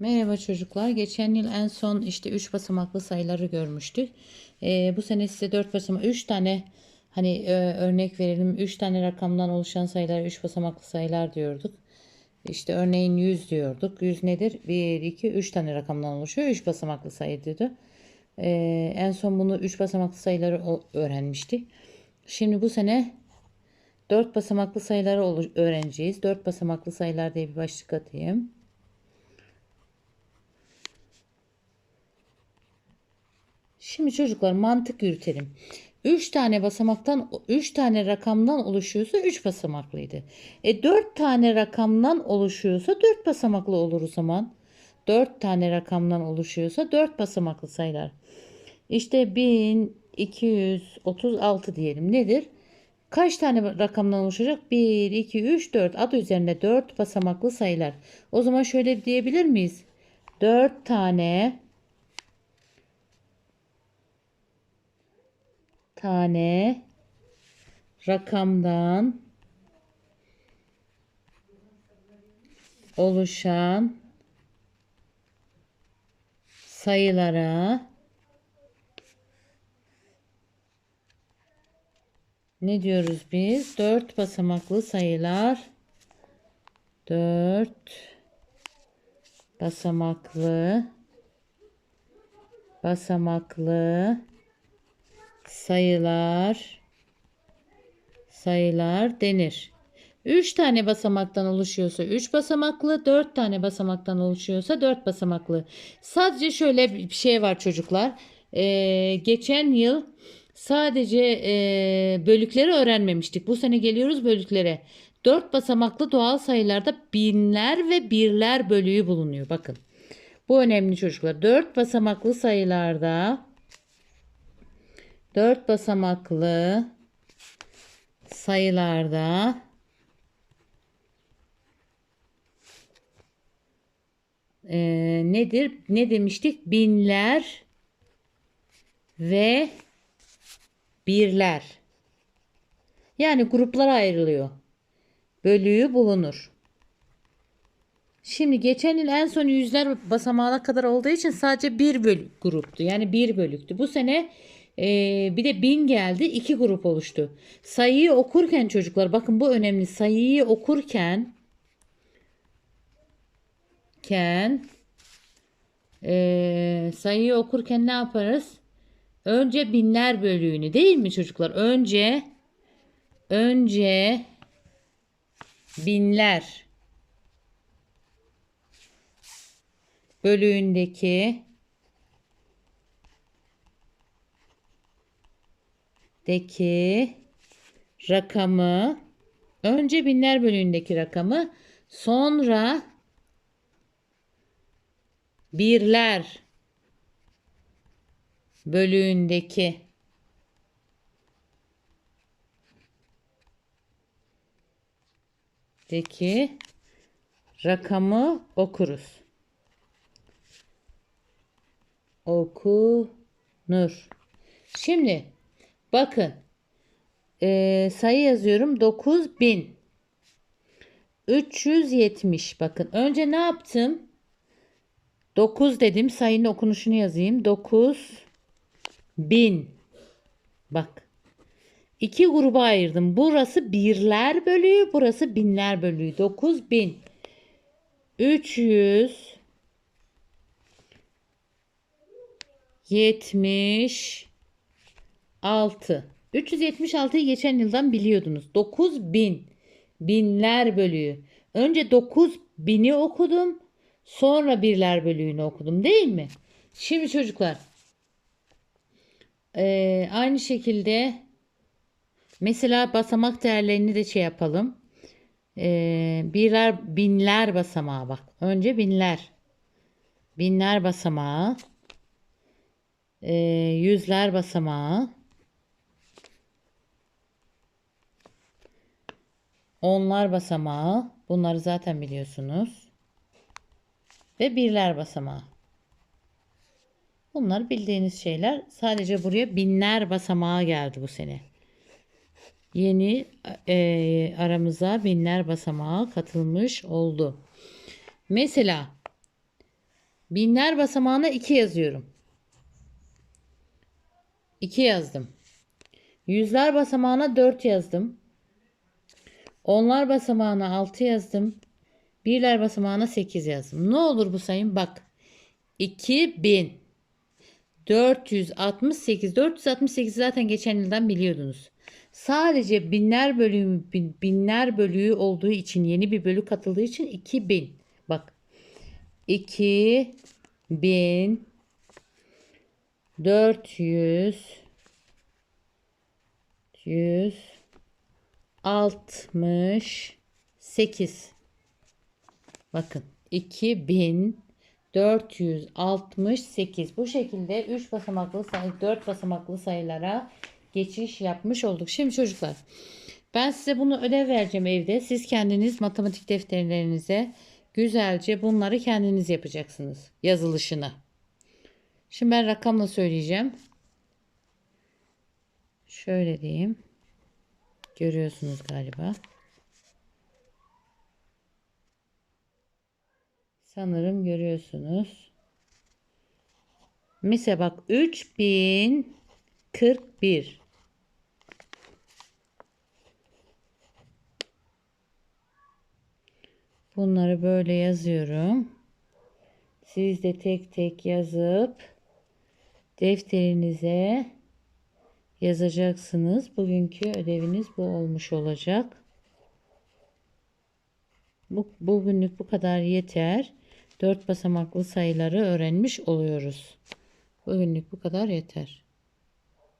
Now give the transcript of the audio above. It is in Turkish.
Merhaba çocuklar. Geçen yıl en son işte 3 basamaklı sayıları görmüştük. Ee, bu sene size 4 basamak 3 tane hani e, örnek verelim. 3 tane rakamdan oluşan sayılar 3 basamaklı sayılar diyorduk. İşte örneğin 100 diyorduk. 100 nedir? 1, 2, 3 tane rakamdan oluşuyor. 3 basamaklı sayı diyordu. Ee, en son bunu 3 basamaklı sayıları öğrenmiştik. Şimdi bu sene 4 basamaklı sayıları öğreneceğiz. 4 basamaklı sayılar diye bir başlık atayım. Şimdi çocuklar mantık yürütelim. 3 tane basamaktan 3 tane rakamdan oluşuyorsa 3 basamaklıydı. E 4 tane rakamdan oluşuyorsa 4 basamaklı olur o zaman. 4 tane rakamdan oluşuyorsa 4 basamaklı sayılar. İşte 1236 diyelim. Nedir? Kaç tane rakamdan oluşacak? 1, 2, 3, 4. Adı üzerinde 4 basamaklı sayılar. O zaman şöyle diyebilir miyiz? 4 tane tane rakamdan oluşan sayılara ne diyoruz biz? 4 basamaklı sayılar 4 basamaklı basamaklı sayılar sayılar denir. 3 tane basamaktan oluşuyorsa 3 basamaklı, 4 tane basamaktan oluşuyorsa 4 basamaklı. Sadece şöyle bir şey var çocuklar. Ee, geçen yıl sadece e, bölükleri öğrenmemiştik. Bu sene geliyoruz bölüklere. 4 basamaklı doğal sayılarda binler ve birler bölüğü bulunuyor. Bakın. Bu önemli çocuklar. 4 basamaklı sayılarda 4 basamaklı sayılarda eee, nedir? Ne demiştik? Binler ve birler. Yani gruplara ayrılıyor. Bölüğü bulunur. Şimdi geçen yıl en son yüzler basamağına kadar olduğu için sadece bir bölük gruptu. Yani bir bölüktü. Bu sene e, bir de bin geldi. iki grup oluştu. Sayıyı okurken çocuklar bakın bu önemli. Sayıyı okurken ken e, sayıyı okurken ne yaparız? Önce binler bölüğünü değil mi çocuklar? Önce önce binler bölüğündeki deki rakamı önce binler bölüğündeki rakamı sonra birler bölüğündeki deki rakamı okuruz. Okunur. Şimdi bakın. Ee, sayı yazıyorum. 9000 370 bakın. Önce ne yaptım? 9 dedim. Sayının okunuşunu yazayım. 9000 bak. İki gruba ayırdım. Burası birler bölüğü burası binler bölüğü. 9000 300 76 376'yı geçen yıldan biliyordunuz. 9000 binler bölüğü. Önce 9000'i okudum. Sonra birler bölüğünü okudum değil mi? Şimdi çocuklar eee, aynı şekilde mesela basamak değerlerini de şey yapalım. Eee, birler binler basamağı bak. Önce binler. Binler basamağı. Eee, yüzler basamağı. Onlar basamağı. Bunları zaten biliyorsunuz. Ve birler basamağı. Bunlar bildiğiniz şeyler. Sadece buraya binler basamağı geldi bu sene. Yeni e, aramıza binler basamağı katılmış oldu. Mesela Binler basamağına 2 yazıyorum. 2 yazdım. Yüzler basamağına 4 yazdım. Onlar basamağına 6 yazdım. Birler basamağına 8 yazdım. Ne olur bu sayım? Bak. 2000 468 468 zaten geçen yıldan biliyordunuz. Sadece binler bölümü bin- binler bölüğü olduğu için yeni bir bölü katıldığı için 2000. Bak. 2000 400 100 68 Bakın 2468 bu şekilde 3 basamaklı sayı 4 basamaklı sayılara geçiş yapmış olduk. Şimdi çocuklar ben size bunu ödev vereceğim evde. Siz kendiniz matematik defterlerinize güzelce bunları kendiniz yapacaksınız yazılışını. Şimdi ben rakamla söyleyeceğim. Şöyle diyeyim. Görüyorsunuz galiba. Sanırım görüyorsunuz. Mesela bak 3041. Bunları böyle yazıyorum. Siz de tek tek yazıp defterinize yazacaksınız. Bugünkü ödeviniz bu olmuş olacak. Bu, bugünlük bu kadar yeter. 4 basamaklı sayıları öğrenmiş oluyoruz. Bugünlük bu kadar yeter.